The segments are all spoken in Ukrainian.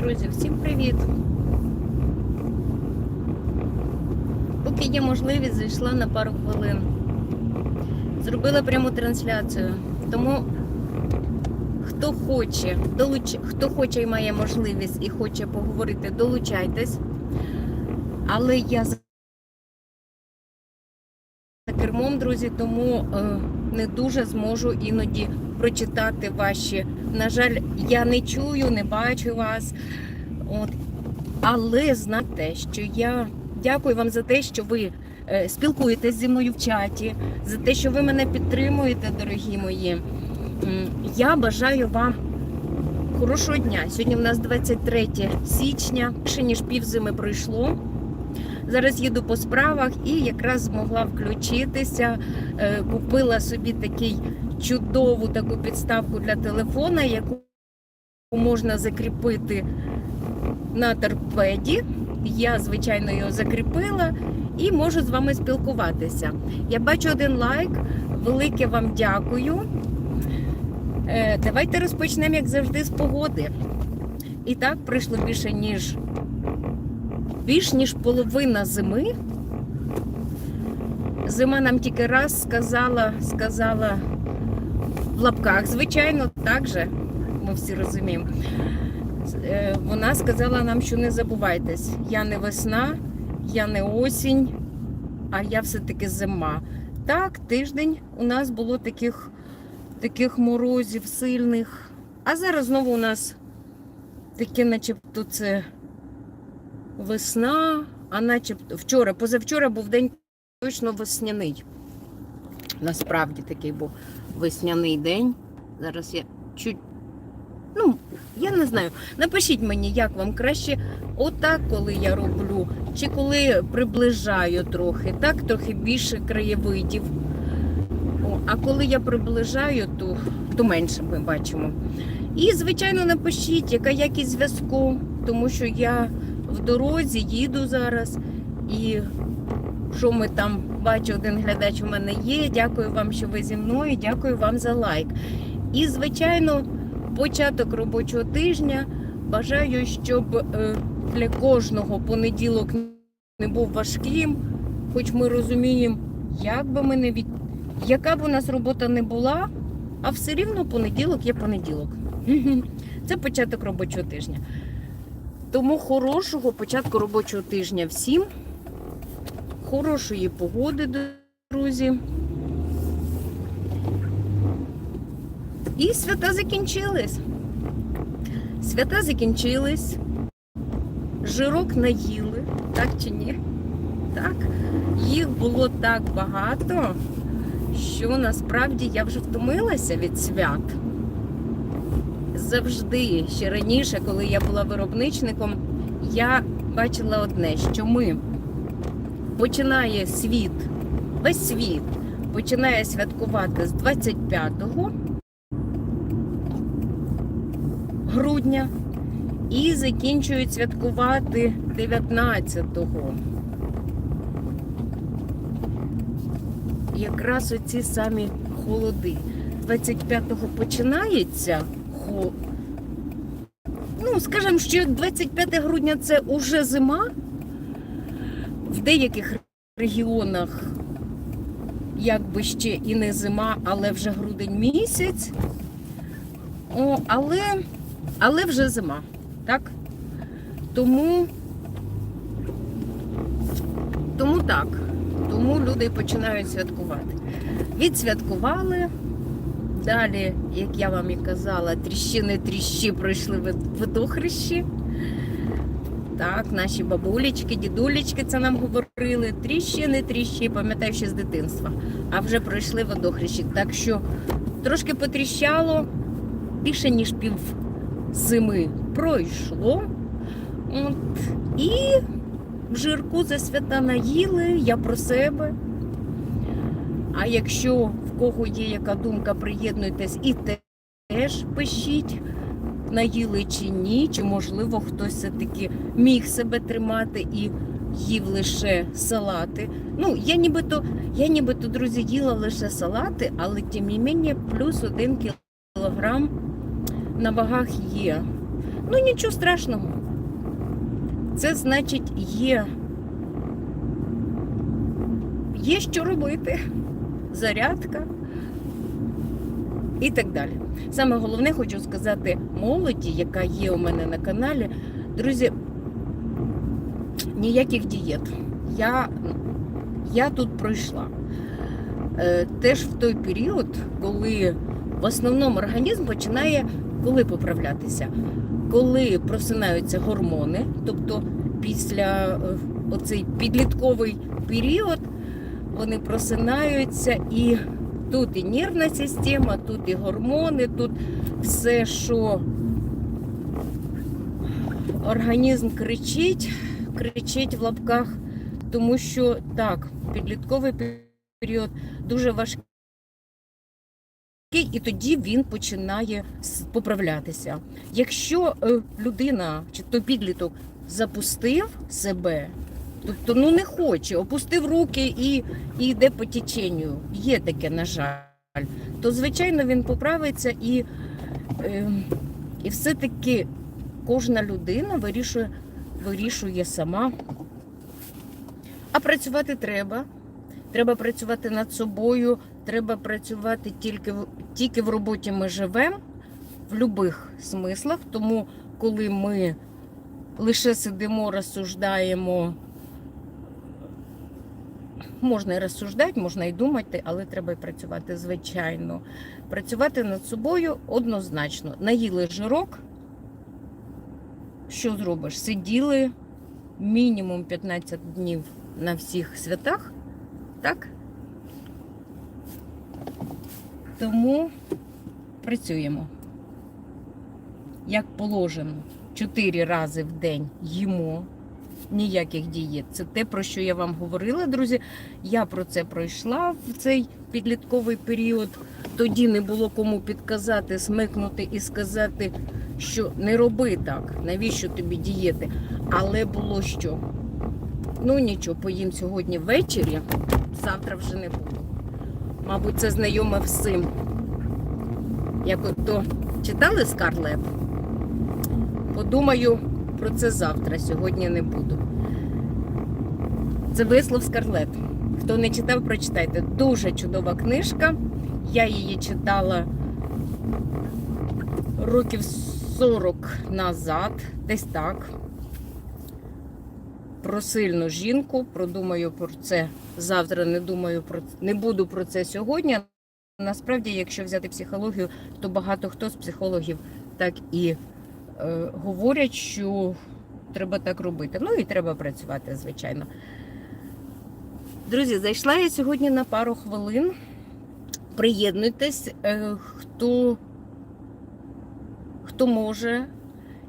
друзі, всім привіт! Поки є можливість, зайшла на пару хвилин. Зробила пряму трансляцію. Тому хто хоче, долуч... хто хоче і має можливість і хоче поговорити, долучайтесь. Але я за кермом, друзі, тому е, не дуже зможу іноді прочитати ваші. На жаль, я не чую, не бачу вас. От. Але знайте, що я дякую вам за те, що ви е, спілкуєтесь зі мною в чаті, за те, що ви мене підтримуєте, дорогі мої. Я бажаю вам хорошого дня. Сьогодні в нас 23 січня, ще ніж півзими пройшло. Зараз їду по справах і якраз змогла включитися. Е, Купила собі такий чудову таку підставку для телефона, яку можна закріпити на торпеді. Я, звичайно, його закріпила і можу з вами спілкуватися. Я бачу один лайк. Велике вам дякую. Е, Давайте розпочнемо, як завжди, з погоди. І так пройшло більше, ніж більш ніж половина зими. Зима нам тільки раз сказала, сказала в лапках, звичайно, так же, ми всі розуміємо. Е, Вона сказала нам, що не забувайтесь, я не весна, я не осінь, а я все-таки зима. Так, тиждень у нас було таких, таких морозів сильних. А зараз знову у нас таке, начебто, це весна, а начебто вчора, позавчора був день точно весняний. Насправді такий був весняний день. Зараз я чуть. Ну, я не знаю. Напишіть мені, як вам краще отак, коли я роблю, чи коли приближаю трохи, так, трохи більше краєвидів. О, а коли я приближаю, то, то менше ми бачимо. І, звичайно, напишіть, яка якість зв'язку, тому що я в дорозі їду зараз. І що ми там бачу, один глядач у мене є. Дякую вам, що ви зі мною. Дякую вам за лайк. І, звичайно, початок робочого тижня. Бажаю, щоб е, для кожного понеділок не був важким, хоч ми розуміємо, як би ми не від... яка б у нас робота не була, а все рівно понеділок є понеділок. Це початок робочого тижня. Тому хорошого початку робочого тижня всім. Хорошої погоди, друзі. І свята закінчились. Свята закінчились. Жирок наїли, так чи ні? Так. Їх було так багато, що насправді я вже втомилася від свят. Завжди, ще раніше, коли я була виробничником, я бачила одне, що ми починає світ, весь світ починає святкувати з 25 грудня і закінчують святкувати 19-го. Якраз оці самі холоди. 25-го починається хо... Ну, скажімо, що 25 грудня це уже зима. В деяких регіонах якби ще і не зима, але вже грудень місяць. О, але, але вже зима, так? Тому, тому так. Тому люди починають святкувати. Відсвяткували. Далі, як я вам і казала, тріщини тріщі пройшли водохрещі. Так, наші бабулечки, дідулечки це нам говорили. Тріщини, тріщі, пам'ятаю ще з дитинства. А вже пройшли водохрещі. Так що трошки потріщало, більше ніж пів зими пройшло. От. І в жирку за свята наїли, я про себе. А якщо в кого є яка думка, приєднуйтесь і теж пишіть наїли чи ні, чи можливо хтось все-таки міг себе тримати і їв лише салати. Ну, я нібито, я нібито, друзі, їла лише салати, але тим не менше плюс один кілограм на вагах є. Ну нічого страшного. Це значить є. Є що робити. Зарядка і так далі. Саме головне, хочу сказати молоді, яка є у мене на каналі. Друзі, ніяких дієт. Я, я тут пройшла. Е, Теж в той період, коли в основному організм починає коли поправлятися, коли просинаються гормони, тобто після е, оцей підлітковий період вони просинаються і тут і нервна система, тут і гормони, тут все, що організм кричить, кричить в лапках, тому що так, підлітковий період дуже важкий, і тоді він починає поправлятися. Якщо е, людина чи то підліток запустив себе, тобто ну не хоче, опустив руки і, і йде по теченню, є таке, на жаль, то звичайно він поправиться і, е, і все-таки кожна людина вирішує, вирішує сама. А працювати треба. Треба працювати над собою, треба працювати тільки тільки в роботі ми живемо в будь-яких смислах. Тому, коли ми лише сидимо, розсуждаємо, можна і розсуждати, можна і думати, але треба і працювати, звичайно. Працювати над собою однозначно. Наїли жирок, що зробиш? Сиділи мінімум 15 днів на всіх святах. Так? Тому працюємо. Як положено, 4 рази в день їмо. Ніяких дієт. Це те, про що я вам говорила, друзі. Я про це пройшла в цей підлітковий період. Тоді не було кому підказати, смикнути і сказати, що не роби так, навіщо тобі дієти. Але було що? Ну нічого, поїм сьогодні ввечері, завтра вже не буду. Мабуть, це знайоме всім. Як от то читали Скарлет? Подумаю про це завтра, сьогодні не буду. Це вислов Скарлет. Хто не читав, прочитайте. Дуже чудова книжка. Я її читала років 40 назад, десь так про сильну жінку. Продумаю про це завтра. Не думаю про не буду про це сьогодні. Насправді, якщо взяти психологію, то багато хто з психологів так і говорять, що треба так робити. Ну і треба працювати, звичайно. Друзі, зайшла я сьогодні на пару хвилин. Приєднуйтесь, е, хто, хто може.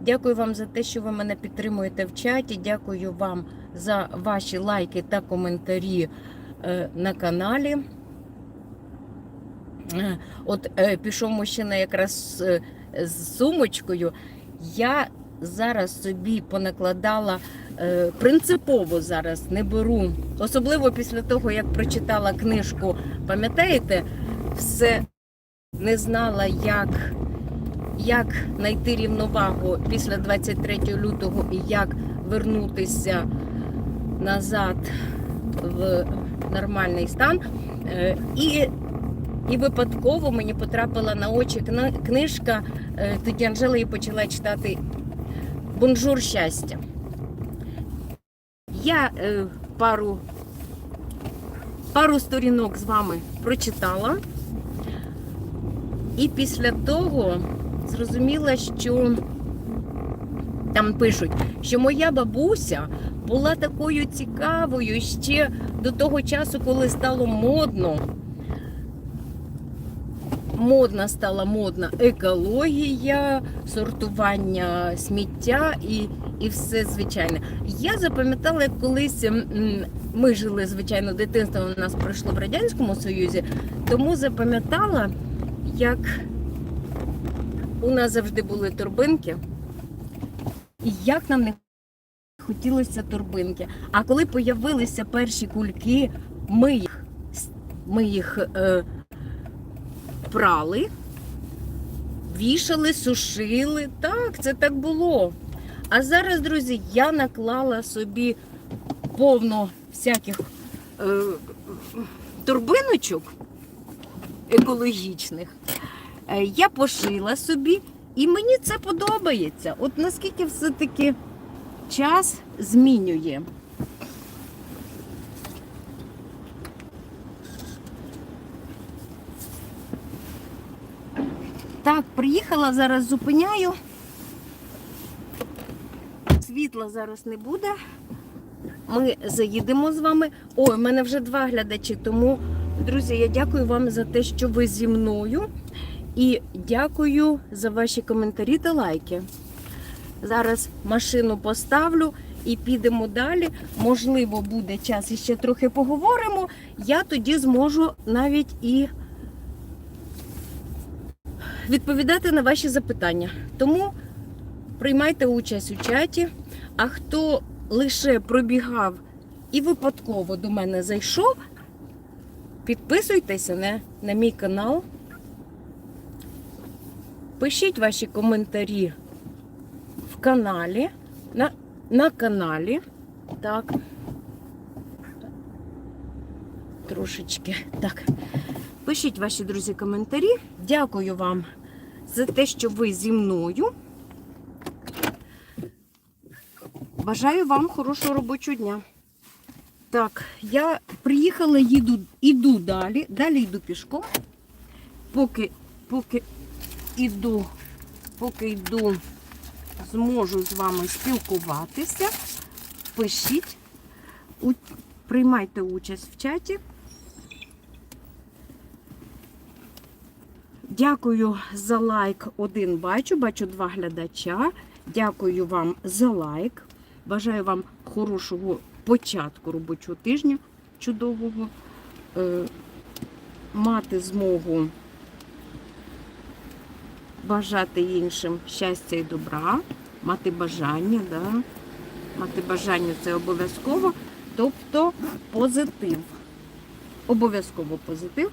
Дякую вам за те, що ви мене підтримуєте в чаті. Дякую вам за ваші лайки та коментарі е, на каналі. Е, От е, пішов мужчина якраз е, з сумочкою. Я зараз собі понакладала е, принципово зараз не беру, особливо після того, як прочитала книжку, пам'ятаєте, все не знала, як як знайти рівновагу після 23 лютого і як вернутися назад в нормальний стан. Е, І, і випадково мені потрапила на очі книжка тоді Анжела почала читати Бонжур щастя. Я е, пару, пару сторінок з вами прочитала. І після того зрозуміла, що там пишуть, що моя бабуся була такою цікавою ще до того часу, коли стало модно. Модна стала модна екологія, сортування сміття і, і все звичайне. Я запам'ятала, як колись ми жили, звичайно, дитинство у нас пройшло в Радянському Союзі, тому запам'ятала, як у нас завжди були торбинки, і як нам не хотілося торбинки. А коли появилися перші кульки, ми їх, ми їх е, прали, вішали, сушили. Так, це так було. А зараз, друзі, я наклала собі повно всяких е, турбиночок екологічних. Е, я пошила собі, і мені це подобається. От наскільки все-таки час змінює. Так, приїхала, зараз зупиняю. Світла зараз не буде. Ми заїдемо з вами. Ой, у мене вже два глядачі, тому, друзі, я дякую вам за те, що ви зі мною. І дякую за ваші коментарі та лайки. Зараз машину поставлю і підемо далі. Можливо, буде час і ще трохи поговоримо. Я тоді зможу навіть і відповідати на ваші запитання. Тому приймайте участь у чаті. А хто лише пробігав і випадково до мене зайшов, підписуйтеся на, на мій канал. Пишіть ваші коментарі в каналі, на, на каналі. Так. Трошечки. Так. Пишіть ваші друзі коментарі. Дякую вам за те, що ви зі мною. Бажаю вам хорошого робочого дня. Так, я приїхала, їду, іду далі. Далі йду пішком. Поки, поки іду, поки йду, зможу з вами спілкуватися. Пишіть, у- приймайте участь в чаті. Дякую за лайк. Один бачу, бачу два глядача. Дякую вам за лайк. Бажаю вам хорошого початку робочого тижня, чудового. Е, мати змогу бажати іншим щастя і добра, мати бажання, да? мати бажання це обов'язково, тобто позитив. Обов'язково позитив.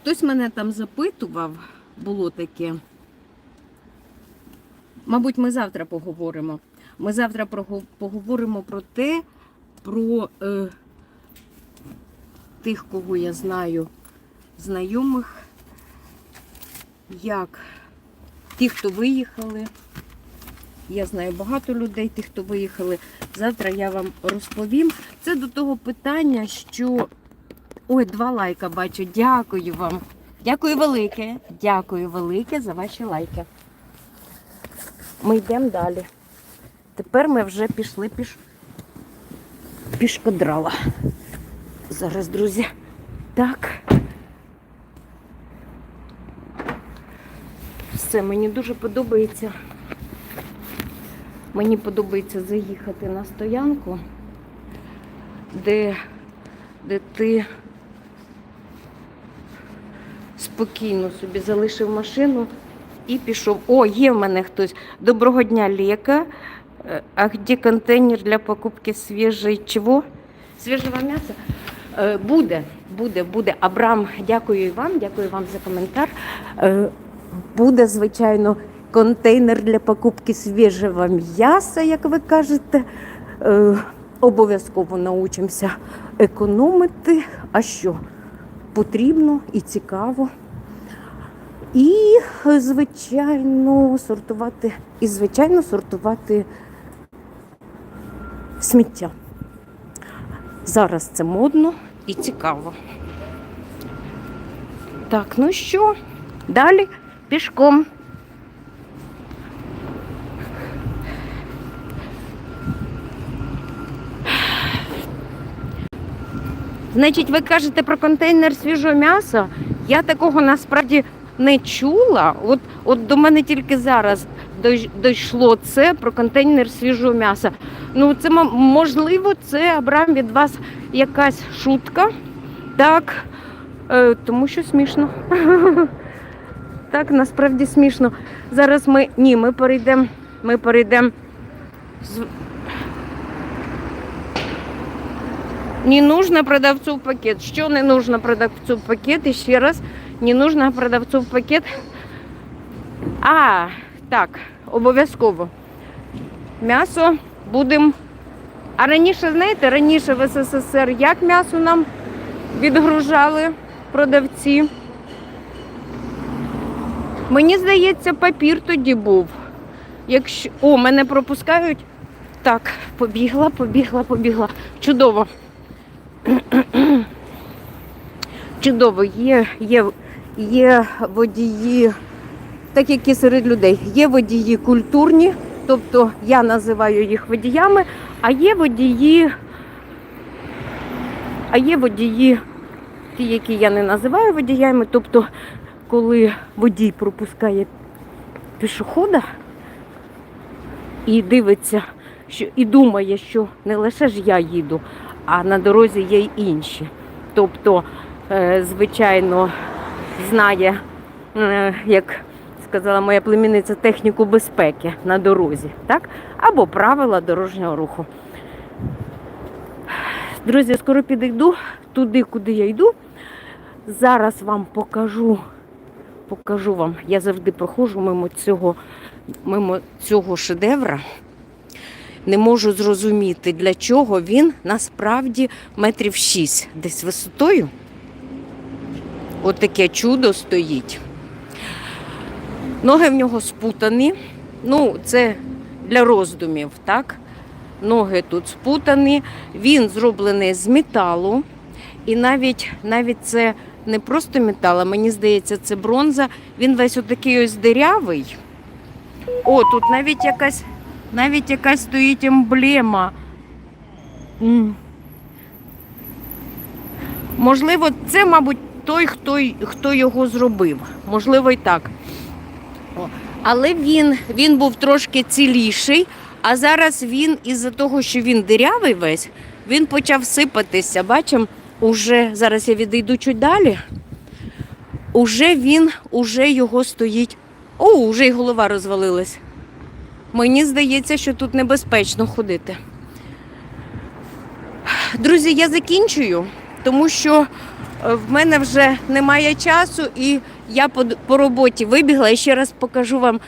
Хтось мене там запитував, було таке. Мабуть, ми завтра поговоримо. Ми завтра поговоримо про те, про е, тих, кого я знаю, знайомих, як ті, хто виїхали. Я знаю багато людей, тих, хто виїхали. Завтра я вам розповім. Це до того питання, що. Ой, два лайка бачу. Дякую вам. Дякую велике. Дякую велике за ваші лайки. Ми йдемо далі. Тепер ми вже пішли піш... пішкодрала. Зараз, друзі. Так. Все, мені дуже подобається. Мені подобається заїхати на стоянку, де, де ти спокійно собі залишив машину і пішов. О, є в мене хтось. Доброго дня, Лека. Е, А где контейнер для покупки свіжої чого? Свіжого м'яса? Е, Буде, буде, буде. Абрам, дякую вам, дякую вам за коментар. Е, Буде, звичайно, контейнер для покупки свіжого м'яса, як ви кажете. Обов'язково научимося економити. А що? Потрібно і цікаво. І, звичайно, сортувати, і, звичайно, сортувати сміття. Зараз це модно і цікаво. Так, ну що, далі пішком. Значить, ви кажете про контейнер свіжого м'яса. Я такого насправді не чула. От, от до мене тільки зараз дійшло це про контейнер свіжого м'яса. Ну, це можливо, це Абрам від вас якась шутка. Так, е, тому що смішно. Так, насправді смішно. Зараз ми. Ні, ми перейдемо. Ми перейдемо. з- Не нужно продавцу пакет. Що не нужно продавцу пакет? І ще раз Не нужно продавцу в пакет. А, так, обов'язково. М'ясо будемо. А раніше, знаєте, раніше в СССР як м'ясо нам відгружали продавці? Мені здається, папір тоді був. Якщо. О, мене пропускають. Так, побігла, побігла, побігла. Чудово. Чудово, є, є, є водії, так як і серед людей, є водії культурні, тобто я називаю їх водіями, а є водії, а є водії, ті, які я не називаю водіями, тобто, коли водій пропускає пішохода і дивиться, що і думає, що не лише ж я їду, а на дорозі є й інші. Тобто, е, звичайно, знає, е, як сказала моя племінниця, техніку безпеки на дорозі, так? Або правила дорожнього руху. Друзі, скоро підійду туди, куди я йду. Зараз вам покажу, покажу вам. Я завжди проходжу мимо цього, мимо цього шедевра. Не можу зрозуміти, для чого він насправді метрів 6 десь висотою. Отаке чудо стоїть. Ноги в нього спутані. Ну, це для роздумів, так? Ноги тут спутані. Він зроблений з металу. І навіть, навіть це не просто метал, а мені здається, це бронза. Він весь отакий ось дирявий. О, тут навіть якась, навіть якась стоїть емблема. Можливо, це, мабуть, той, хто, хто його зробив. Можливо, і так. Але він, він був трошки ціліший, а зараз він, із-за того, що він дирявий весь, він почав сипатися. Бачимо, уже зараз я відійду чуть далі. Уже він, уже його стоїть. О, уже й голова розвалилась. Мені здається, що тут небезпечно ходити. Друзі, я закінчую, тому що в мене вже немає часу, і я по, по роботі вибігла. І ще раз покажу вам,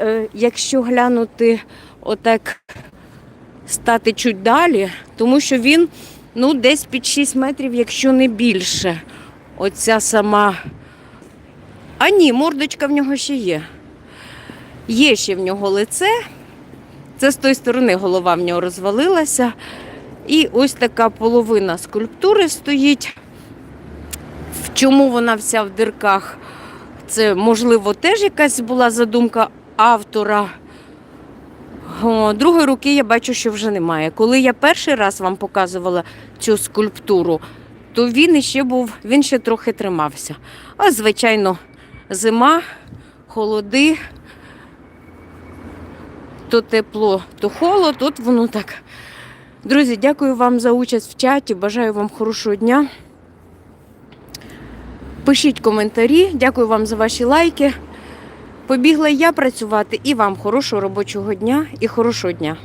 е, якщо глянути отак, стати чуть далі, тому що він ну, десь під 6 метрів, якщо не більше. Оця сама. А ні, мордочка в нього ще є. Є ще в нього лице. Це з тої сторони голова в нього розвалилася. І ось така половина скульптури стоїть. Чому вона вся в дирках? Це, можливо, теж якась була задумка автора. О, другої руки я бачу, що вже немає. Коли я перший раз вам показувала цю скульптуру, то він іще був, він ще трохи тримався. А, звичайно, зима, холоди, то тепло, то холод, тут воно так. Друзі, дякую вам за участь в чаті. Бажаю вам хорошого дня. Пишіть коментарі, дякую вам за ваші лайки. Побігла я працювати і вам хорошого робочого дня і хорошого дня.